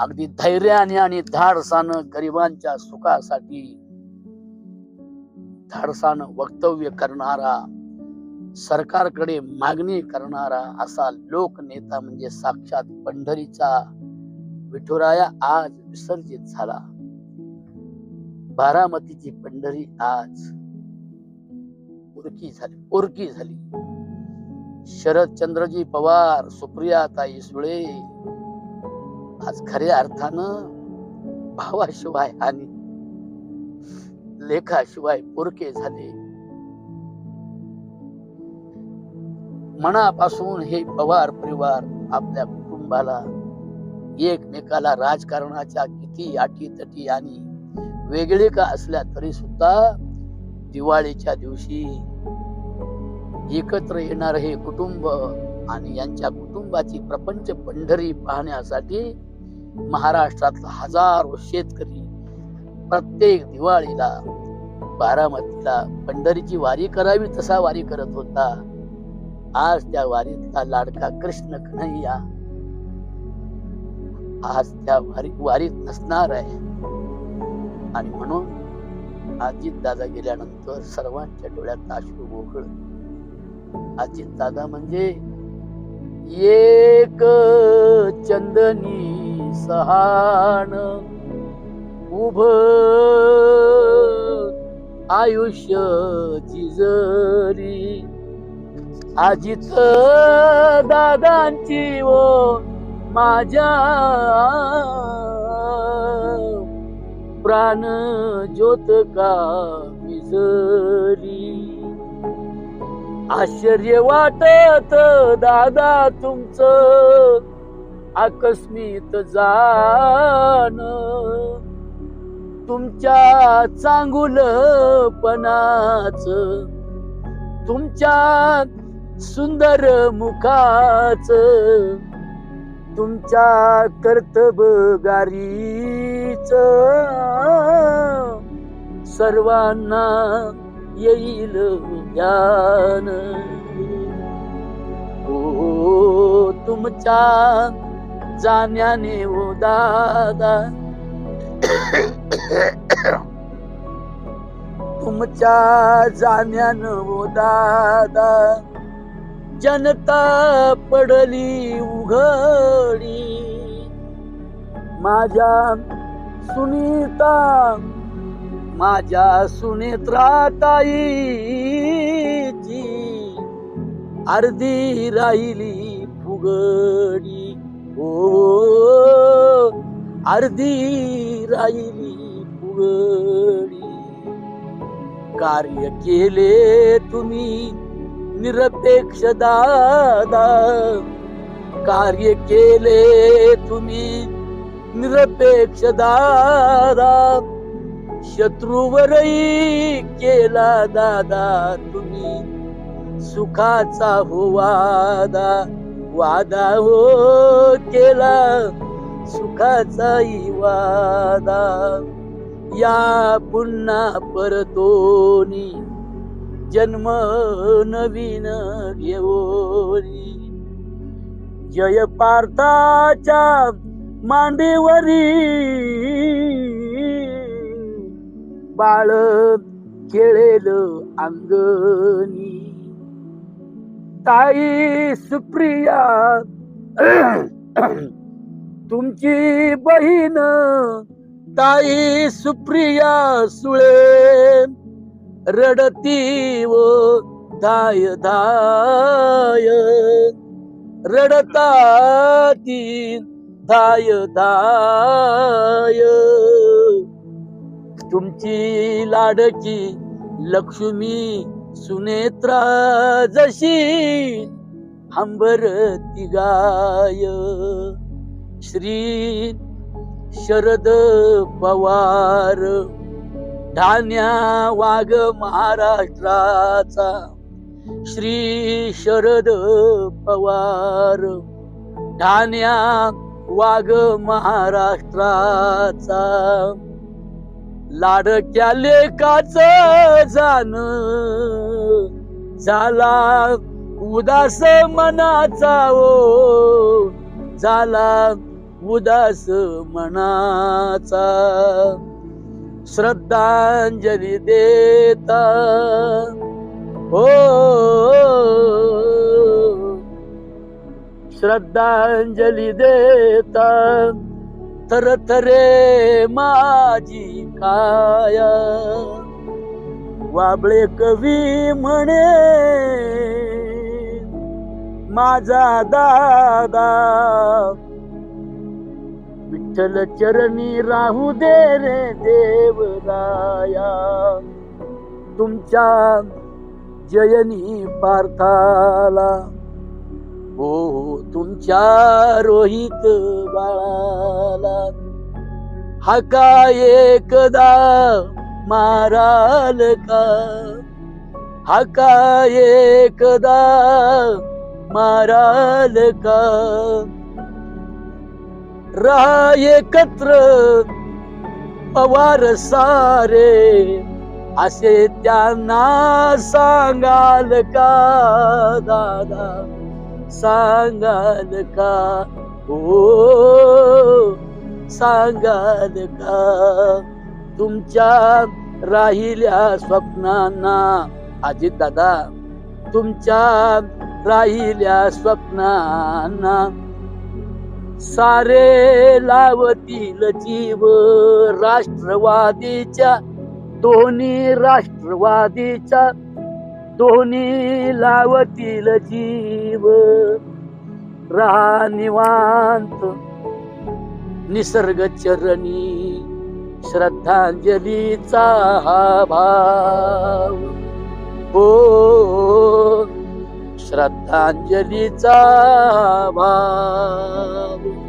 अगदी धैर्याने आणि धाडसानं गरिबांच्या सुखासाठी धाडसानं वक्तव्य करणारा सरकारकडे मागणी करणारा असा लोकनेता म्हणजे साक्षात पंढरीचा विठुराया आज विसर्जित झाला. बारामतीची पंढरी आज उरकी झाली उरकी झाली. शरदचंद्रजी पवार सुप्रियाताई सुळे आज खऱ्या अर्थानं भावाशिवाय आणि लेखाशिवाय पुरके झाले. मनापासून हे पवार परिवार आपल्या कुटुंबाला एकमेकाला राजकारणाच्या किती अटी तटी आणि वेगळे का असल्या तरी सुद्धा दिवाळीच्या दिवशी एकत्र येणार हे कुटुंब आणि यांच्या कुटुंबाची प्रपंच पंढरी पाहण्यासाठी महाराष्ट्रातला हजारो शेतकरी प्रत्येक दिवाळीला बारामतीला पंढरीची वारी करावी तसा वारी करत होता. आज त्या वारीतला लाडका कृष्ण कन्हैया आज त्या वारी वारीत नसणार आहे. आणि म्हणून अजित दादा गेल्यानंतर सर्वांच्या डोळ्यात अश्रू गोकळ अजित दादा म्हणजे एक चंदनी. सहान. उभ आयुष्य जिजरी. अजित दादांची ओ माझ्या प्राण ज्योत का मिजरी आश्चर्य वाटत दादा तुमचं. आकस्मित जाण. तुमच्या चांगुलपणाच तुमच्या सुंदर मुखाच तुमच्या कर्तबगारीच सर्वांना येईल ज्ञान. ओ तुमच्या जाण्याने ओ दादा तुमच्या जाण्यान ओ दादा जनता पडली उघडी. माझ्या सुनीता माझ्या सुनेत्राताईची अर्धी राहिली फुगडी. हो अर्धी राहिली फुगडी कार्य केले तुम्ही निरपेक्ष दादा. कार्य केले तुम्ही निरपेक्ष दादा. शत्रूवरही केला दादा तुम्ही सुखाचा हो वादा हो केला सुखाचाही वादा. या पुन्हा परतोनी जन्म नवीन घेऊनी जय पार्थाच्या मांडीवरी बाळ खेळेल अंगणी. ताई सुप्रिया तुमची बहीण ताई सुप्रिया सुळे रडती व धाय धाय रडता ती धाय धाय. तुमची लाडकी लक्ष्मी सुनेत्रा जशी हंबर तिगाय श्री शरद पवार धान्या वाघ महाराष्ट्राचा. श्री शरद पवार धान्या वाघ महाराष्ट्राचा. लाडक्या लेखाच जाण? झाला उदास मनाचा ओ. झाला उदास मनाचा. श्रद्धांजली देता. हो. श्रद्धांजली देता. थरथरे माझी काया. वाबळे कवी म्हणे माझा दादा विठ्ठल चरणी राहू दे रे देवराया. तुमच्या जयनी पार्थाला हो, हो तुमच्या रोहित बाळाला हाका एकदा माराल का? हाका एकदा माराल का? राहा एकत्र पवार सारे असे त्यांना सांगाल का दादा? सांगाल का? हो सांगाल का? तुमच्या राहिल्या स्वप्नांना अजित दादा तुमच्या राहिल्या स्वप्नांना सारे लावतील जीव राष्ट्रवादीच्या दोन्ही राष्ट्रवादीच्या दोन्ही लावतील जीव. राहा निवांत. निसर्ग चरणी श्रद्धांजलीचा हा भाव. हो श्रद्धांजलीचा भाव.